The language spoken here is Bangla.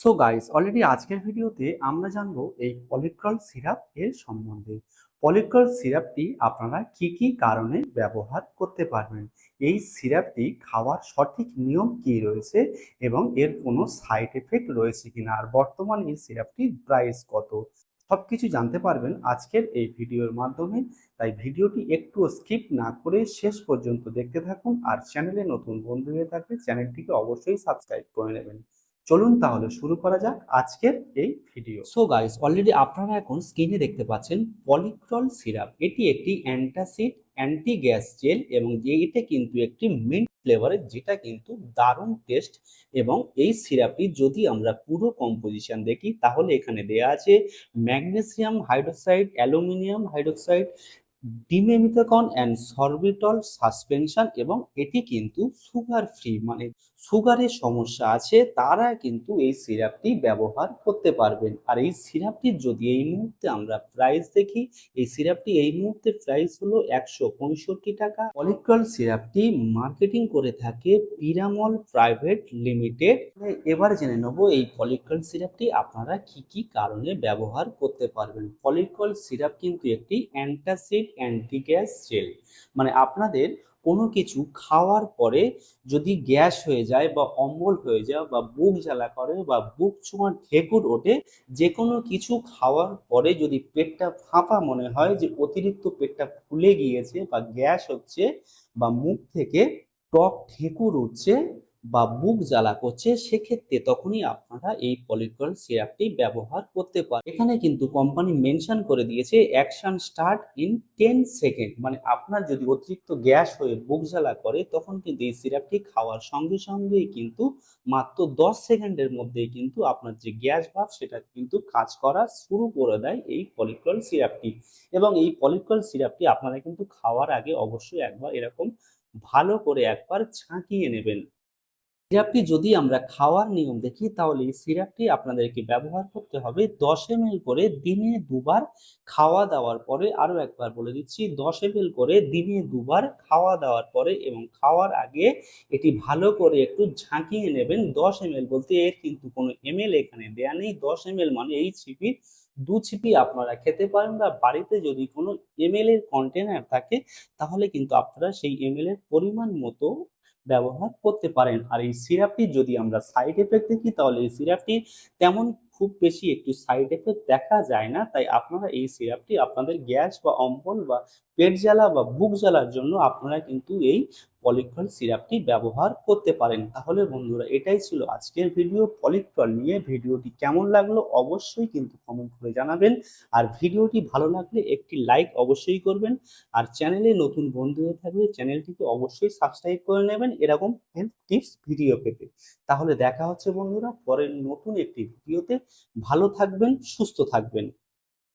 সো গাইস অলরেডি আজকের ভিডিওতে আমরা জানব এই পলিক্রল সিরাপ এর সম্বন্ধে। পলিক্রল সিরাপটি আপনারা কি কি কারণে ব্যবহার করতে পারবেন? এই সিরাপটি খাওয়ার সঠিক নিয়ম কি রয়েছে এবং এর কোনো সাইড এফেক্ট রয়েছে কিনা? আর বর্তমানে এই সিরাপটির প্রাইস কত? সব কিছু জানতে পারবেন আজকের এই ভিডিওর মাধ্যমে। তাই ভিডিওটি একটু স্কিপ না করে শেষ পর্যন্ত দেখতে থাকুন। আর চ্যানেলে নতুন বন্ধু হয়ে থাকলে চ্যানেলটিকে অবশ্যই সাবস্ক্রাইব করে নেবেন। চলুন তাহলে শুরু করা যাক আজকের এই ভিডিও সো গাইস অলরেডি আপনারা এখন স্ক্রিনে দেখতে পাচ্ছেন পলিক্রল সিরাপ এটি একটি অ্যান্টাসিড অ্যান্টি গ্যাস জেল এবং যে এটা কিন্তু একটি মিন্ট ফ্লেভারের যেটা কিন্তু দারুণ টেস্ট এবং এই সিরাপটি যদি আমরা পুরো কম্পোজিশন দেখি, তাহলে এখানে দেয়া আছে magnesium hydroxide aluminium hydroxide dimethicone and sorbitol suspension এবং এটি কিন্তু সুগার ফ্রি মানে সুগারের সমস্যা আছে, তারা কিন্তু এই সিরাপটি ব্যবহার করতে পারবেন। আর এই সিরাপটির যদি এই মুহূর্তে আমরা প্রাইস দেখি, এই সিরাপটি এই মুহূর্তে প্রাইস হলো একশো পঁয়ষট্টি টাকা। পলিক্রল সিরাপটি মার্কেটিং করে থাকে পিরামল প্রাইভেট লিমিটেড এবার জেনে নেব এই পলিক্রল সিরাপটি আপনারা কি কি কারণে ব্যবহার করতে পারবেন। পলিক্রল সিরাপ কিন্তু একটি অ্যান্টাসিড অ্যান্টিগ্যাস জেল। মানে আপনাদের কোনো কিছু খাওয়ার পরে যদি গ্যাস হয়ে যায় বা অম্বল হয়ে যায় বা বুক জ্বালা করে বা বুক ছোঁয়া ঢেকুর ওঠে, যে কোনো কিছু খাওয়ার পরে যদি পেটটা ফাঁপা মনে হয় যে অতিরিক্ত পেটটা ফুলে গিয়েছে বা গ্যাস হচ্ছে বা মুখ থেকে টক ঠেকুর উঠছে বা বুক জ্বালা করছে, সেক্ষেত্রে তখনই আপনারা এই পলিক্রল সিরাপটি ব্যবহার করতে পারেন। এখানে কিন্তু কোম্পানি মেনশন করে দিয়েছে action start in ten second মানে আপনার যদি অতিরিক্ত গ্যাস হয়ে বুক জ্বালা করে, তখন কিন্তু এই সিরাপটি খাওয়ার সঙ্গে সঙ্গেই কিন্তু মাত্র দশ সেকেন্ডের মধ্যেই কিন্তু আপনার যে গ্যাস ভাব, সেটা কিন্তু কাজ করা শুরু করে দেয় এই পলিক্রল সিরাপটি এবং এই পলিক্রল সিরাপটি আপনারা কিন্তু খাওয়ার আগে অবশ্যই একবার এরকম ভালো করে একবার ছাঁকিয়ে নেবেন। সিরাপটি যদি আমরা খাওয়ার নিয়ম দেখি, তাহলে এই সিরাপটি আপনাদেরকে ব্যবহার করতে হবে দশ এম করে দিনে দুবার খাওয়া দাওয়ার পরে, আরও একবার বলে দিচ্ছি, দশ এম করে দিনে দুবার খাওয়া দাওয়ার পরে এবং খাওয়ার আগে এটি ভালো করে একটু ঝাঁকিয়ে নেবেন। দশ এম বলতে এর কিন্তু কোনো এম এখানে দেয়া নেই। দশ এম মানে এই ছিপির দু ছিপি আপনারা খেতে পারেন বা বাড়িতে যদি কোনো এম এর কন্টেনার থাকে, তাহলে কিন্তু আপনারা সেই এম এর পরিমাণ মতো ব্যবহার করতে পারেন। আর এই সিরাপটি যদি আমরা সাইড এফেক্ট দেখি, তাহলে এই সিরাপটি তেমন খুব বেশি একটু সাইড এফেক্ট দেখা যায় না। তাই আপনারা এই সিরাপটি আপনাদের গ্যাস বা অম্বল বা পেট জ্বালা বা বুক জ্বালার জন্য আপনারা কিন্তু এই পলিক্রল সিরাপটি ব্যবহার করতে পারেন। তাহলে বন্ধুরা, এটাই ছিল আজকের ভিডিও পলিক্রল নিয়ে ভিডিওটি কেমন লাগল অবশ্যই কিন্তু কমেন্ট করে জানাবেন। আর ভিডিওটি ভালো লাগলে একটি লাইক অবশ্যই করবেন। আর চ্যানেলে নতুন বন্ধু হয়ে থাকলে চ্যানেলটিকে অবশ্যই সাবস্ক্রাইব করে নেবেন এরকম হেলথ টিপস ভিডিও পেতে। তাহলে দেখা হচ্ছে বন্ধুরা পরের নতুন একটি ভিডিওতে ভালো থাকবেন, সুস্থ থাকবেন।